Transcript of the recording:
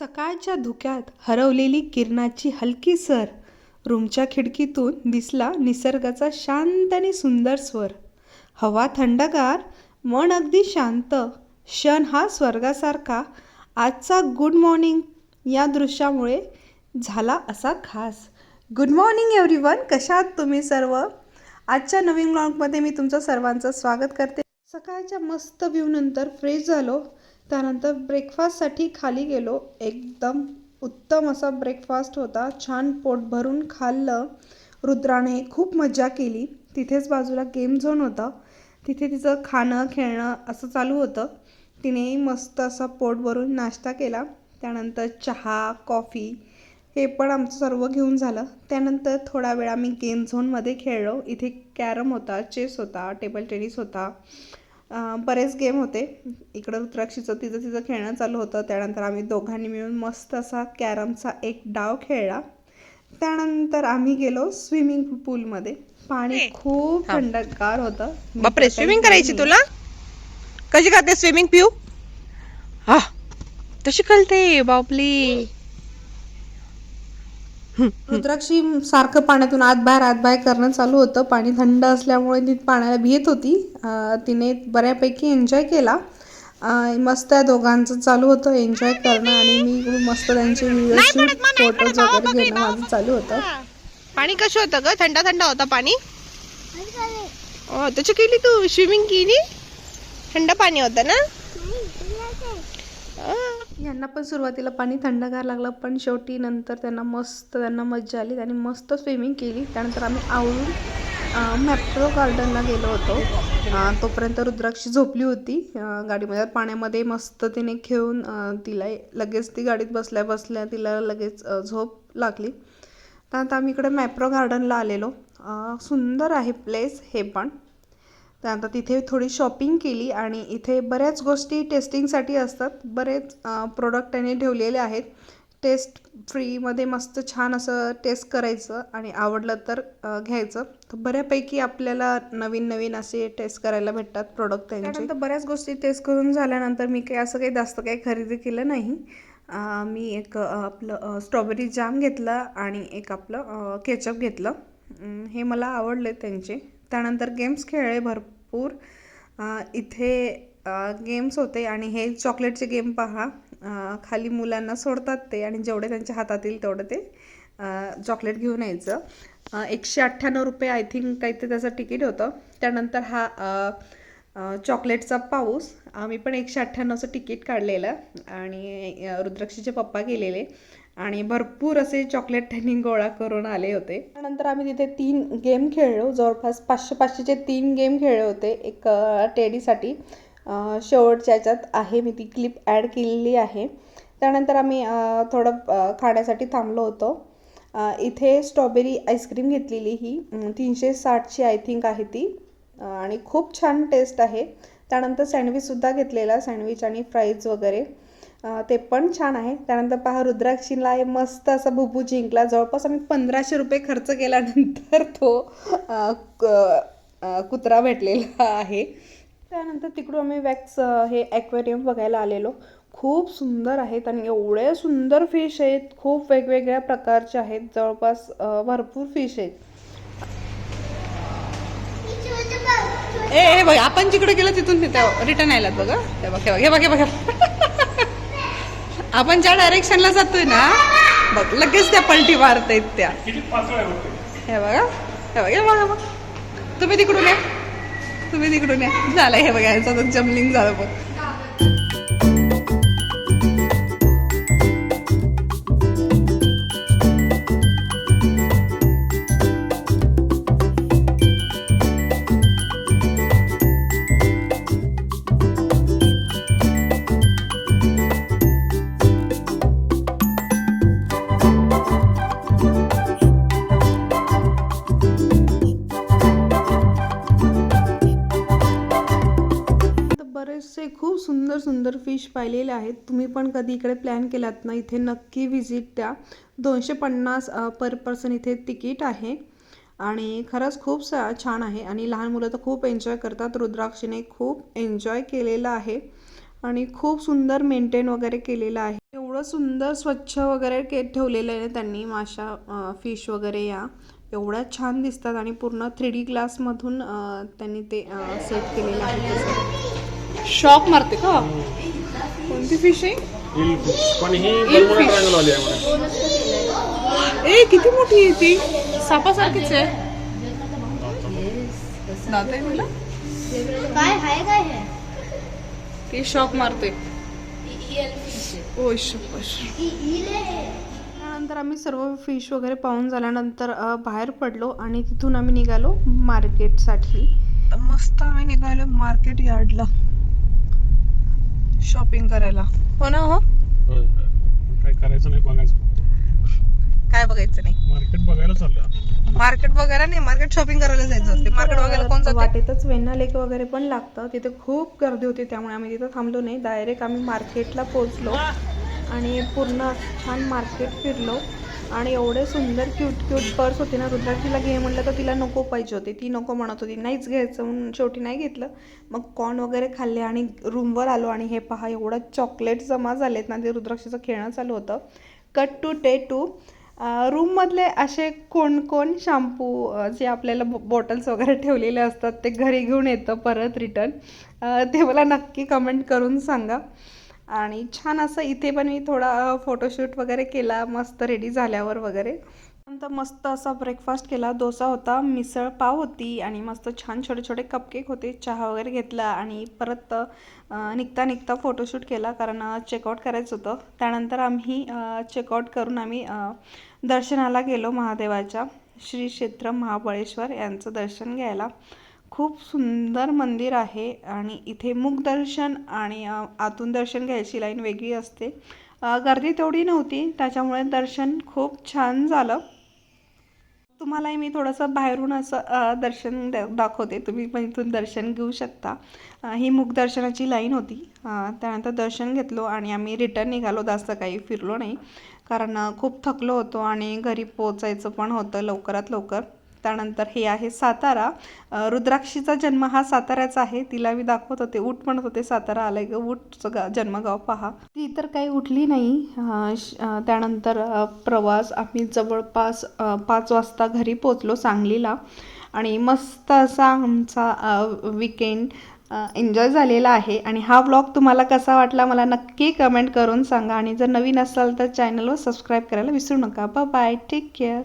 सकाळच्या धुक्यात हरवलेली किरणाची हलकी सर रूमच्या खिडकीतून दिसला निसर्गाचा शांत आणि सुंदर स्वर. हवा थंडगार मन अगदी शांत. क्षण हा स्वर्गासारखा. आजचा गुड मॉर्निंग या दृश्यामुळे झाला असा खास. गुड मॉर्निंग एव्हरीवन कशा आहात तुम्ही सर्व? आजच्या नवीन ब्लॉगमध्ये मी तुमचं सर्वांचं स्वागत करते. सकाळच्या मस्त व्ह्यूनंतर फ्रेश झालो. त्यानंतर ब्रेकफास्टसाठी खाली गेलो. एकदम उत्तम असा ब्रेकफास्ट होता. छान पोट भरून खाल्लं. रुद्राने खूप मजा केली. तिथेच बाजूला गेम झोन होता. तिथे तिचं खाणं खेळणं असं चालू होतं. तिने मस्त असा पोट भरून नाश्ता केला. त्यानंतर चहा कॉफी हे पण आमचं सर्व घेऊन झालं. त्यानंतर थोडा वेळ आम्ही गेम झोनमध्ये खेळलो. इथे कॅरम होता चेस होता टेबल टेनिस होता. बरेच गेम होते. इकडं रुद्राक्षीचं तिचं तिचं खेळणं चालू होतं. त्यानंतर आम्ही दोघांनी मिळून मस्त असा कॅरमचा एक डाव खेळला. त्यानंतर आम्ही गेलो स्विमिंग पूलमध्ये. पाणी खूप थंडगार होतं. बापरे स्विमिंग करायची तुला? कशी करते स्विमिंग पिऊ? हा तशी कळते बापली. रुद्राक्षी सारखं पाण्यातून आत बाहेर आत बाहेर करणं चालू होतं. पाणी थंड असल्यामुळे ती पाण्याला भियत होती. तिने बऱ्यापैकी एन्जॉय केला. मस्त त्या दोघांचं चालू होतं. एन्जॉय करणं आणि मी मस्त त्यांचे व्हिडिओ शूट फोटोज वगैरे घेणं माझं चालू होतं. पाणी कसं होतं ग? थंड थंड होतं पाणी? ओ, त्याची केली तू स्विमिंग केली? थंड पाणी होतं ना? ह्यांना पण सुरुवातीला पाणी थंडगार लागलं पण शेवटी नंतर त्यांना मस्त त्यांना मज्जा आली. त्यांनी मस्त स्विमिंग केली. त्यानंतर आम्ही आवळून मॅप्रो गार्डनला गेलो होतो. तोपर्यंत रुद्राक्षी झोपली होती. गाडीमध्ये पाण्यामध्ये मस्त तिने खेळून तिला लगेच ती गाडीत बसल्या बसल्या तिला लगेच झोप लागली. त्यानंतर आम्ही इकडे मॅप्रो गार्डनला आलेलो. सुंदर आहे प्लेस हे पण. त्यानंतर तिथे थोडी शॉपिंग केली आणि इथे बऱ्याच गोष्टी टेस्टिंगसाठी असतात. बरेच प्रोडक्ट त्यांनी ठेवलेले आहेत. टेस्ट फ्रीमध्ये मस्त छान असं टेस्ट करायचं आणि आवडलं तर घ्यायचं. तर बऱ्यापैकी आपल्याला नवीन नवीन असे टेस्ट करायला भेटतात प्रोडक्ट त्यांचे. त्यानंतर बऱ्याच गोष्टी टेस्ट करून झाल्यानंतर मी काही असं काही जास्त काही खरेदी केलं नाही. मी एक आपलं स्ट्रॉबेरी जाम घेतला आणि एक आपलं केचप घेतलं. हे मला आवडले त्यांचे. त्यानंतर गेम्स खेळले भरपूर. इथे गेम्स होते आणि हे चॉकलेटचे गेम पहा. खाली मुलांना सोडतात ते आणि जेवढे त्यांच्या हातात येईल तेवढं ते चॉकलेट घेऊन यायचं. एकशे अठ्ठ्याण्णव रुपये आय थिंक काही ते त्याचं तिकीट होतं. त्यानंतर हा चॉकलेटचा पाऊस. आम्ही पण एकशे अठ्ठ्याण्णवचं तिकीट काढलेलं आणि रुद्राक्षीचे पप्पा गेलेले. आणि भरपूर असे चॉकलेट त्यांनी गोळा करून आले होते. त्यानंतर आम्ही तिथे तीन गेम खेळलो. जवळपास पाचशे पाचशेचे तीन गेम खेळले होते. एक टेडीसाठी शेवटच्या याच्यात आहे. मी ती क्लिप ॲड केलेली आहे. त्यानंतर आम्ही थोडं खाण्यासाठी थांबलो होतो. इथे स्ट्रॉबेरी आईस्क्रीम घेतलेली ही. तीनशे साठची आय थिंक आहे ती. आणि खूप छान टेस्ट आहे. त्यानंतर सँडविचसुद्धा घेतलेला. सँडविच आणि फ्राईज वगैरे. ते पण छान आहे. त्यानंतर पहा रुद्राक्षीला आहे मस्त असा बुबू जिंकला. जवळपास आम्ही पंधराशे रुपये खर्च केल्यानंतर तो कुत्रा भेटलेला आहे. त्यानंतर तिकडून आम्ही वॅक्स हे ॲक्वेरियम बघायला आलेलो. खूप सुंदर आहेत आणि एवढे सुंदर फिश आहेत. खूप वेगवेगळ्या प्रकारचे आहेत. जवळपास भरपूर फिश आहेत. ए ए बघ आपण जिकडे गेलो तिथून तिथे रिटर्न आयलात बघा हे. बघ बघ हे बघ हे बघ. आपण ज्या डायरेक्शनला जातोय ना बघ लगेच त्या पलटी मारतायत त्या. हे बघा हे बघा हे बघा बघ. तुम्ही तिकडून या. तुम्ही तिकडून या. झालं हे बघा यांचं जमलिंग झालं बघ. असे खूप सुंदर सुंदर फिश पाहिलेले आहेत. तुम्ही पण कधी इकडे प्लॅन केलात ना? इथे नक्की व्हिजिट द्या. दोनशे पन्नास पर पर्सन इथे तिकीट आहे. आणि खरंच खूप सा छान आहे. आणि लहान मुलं तर खूप एन्जॉय करतात. रुद्राक्षीने खूप एन्जॉय केलेलं आहे. आणि खूप सुंदर मेंटेन वगैरे केलेलं आहे. एवढं सुंदर स्वच्छ वगैरे के ठेवलेलं आहे त्यांनी. माशा फिश वगैरे या. एवढ्या छान दिसतात. आणि पूर्ण थ्री डी ग्लासमधून त्यांनी ते सेट केलेलं आहे. शॉक मारते का? कोणती फिश आहे पण ही ए किती मोठी आहे ती? सापासारखीच आहे. काय आहे काय आहे ती शॉक मारते. त्यानंतर आम्ही सर्व फिश वगैरे पाहून झाल्यानंतर बाहेर पडलो आणि तिथून आम्ही निघालो मार्केटसाठी मस्त आम्ही निघालो मार्केट यार्डला शॉपिंग करायला. हो ना हो. काय करायचं नाही बघायचं. काय बघायचं नाही? मार्केट बघायला चाललं मार्केट वगैरे नाही मार्केट शॉपिंग करायला जायचं असते मार्केट वगैरे कोण जाते? वाटेतच वेण्णा लेक वगैरे पण लागतं. तिथे खूप गर्दी होती त्यामुळे आम्ही तिथं थांबलो नाही. डायरेक्ट आम्ही मार्केटला पोहोचलो आणि पूर्ण छान मार्केट फिरलो. आणि एवढे सुंदर क्यूट क्यूट पर्स होते ना रुद्राक्षीला घे म्हणलं तर तिला नको पाहिजे होते. ती नको म्हणत होती. नाहीच घ्यायचं म्हणून शेवटी नाही घेतलं. मग कॉर्न वगैरे खाल्ले आणि रूमवर आलो आणि हे पहा एवढं चॉकलेट जमा झालेत ना ते रुद्राक्षीचं खेळणं चालू होतं. कट टू डे टू रूममधले असे कोण कोण शॅम्पू जे आपल्याला बॉटल्स वगैरे ठेवलेले असतात ते घरी घेऊन येतं परत रिटर्न ते मला नक्की कमेंट करून सांगा. आणि छान असं इथे पण मी थोडा फोटोशूट वगैरे केला मस्त रेडी झाल्यावर वगैरे. नंतर मस्त असा ब्रेकफास्ट केला डोसा होता मिसळ पाव होती आणि मस्त छान छोटे छोटे कपकेक होते चहा वगैरे घेतला आणि परत निघता निघता फोटोशूट केला कारण चेकआउट करायचं होतं. त्यानंतर आम्ही चेकआउट करून आम्ही दर्शनाला गेलो महादेवाच्या श्री क्षेत्र महाबळेश्वर यांचं दर्शन घ्यायला. खूप सुंदर मंदिर आहे आणि इथे मुखदर्शन आणि आतून दर्शन घ्यायची लाईन वेगळी असते. गर्दी तेवढी नव्हती त्याच्यामुळे दर्शन खूप छान झालं. तुम्हालाही मी थोडंसं बाहेरून असं दर्शन द दाखवते. तुम्ही पण इथून दर्शन घेऊ शकता. ही मुखदर्शनाची लाईन होती. त्यानंतर दर्शन घेतलो आणि आम्ही रिटर्न निघालो. जास्त काही फिरलो नाही. कारण खूप थकलो होतो आणि घरी पोचायचं पण होतं लवकरात लवकर. त्यानंतर हे आहे सातारा. रुद्राक्षीचा जन्म हा साताऱ्याचा आहे. तिला मी दाखवत होते. ऊट म्हणत होते सातारा आलाय ग ऊटचं गा जन्मगाव पहा. ती तर काही उठली नाही. श- त्यानंतर प्रवास आम्ही जवळपास पाच वाजता घरी पोचलो सांगलीला. आणि मस्त असा आमचा विकेंड एन्जॉय झालेला आहे. आणि हा व्लॉग तुम्हाला कसा वाटला मला नक्की कमेंट करून सांगा. आणि जर नवीन असाल तर चॅनलवर सबस्क्राईब करायला विसरू नका. Bye take care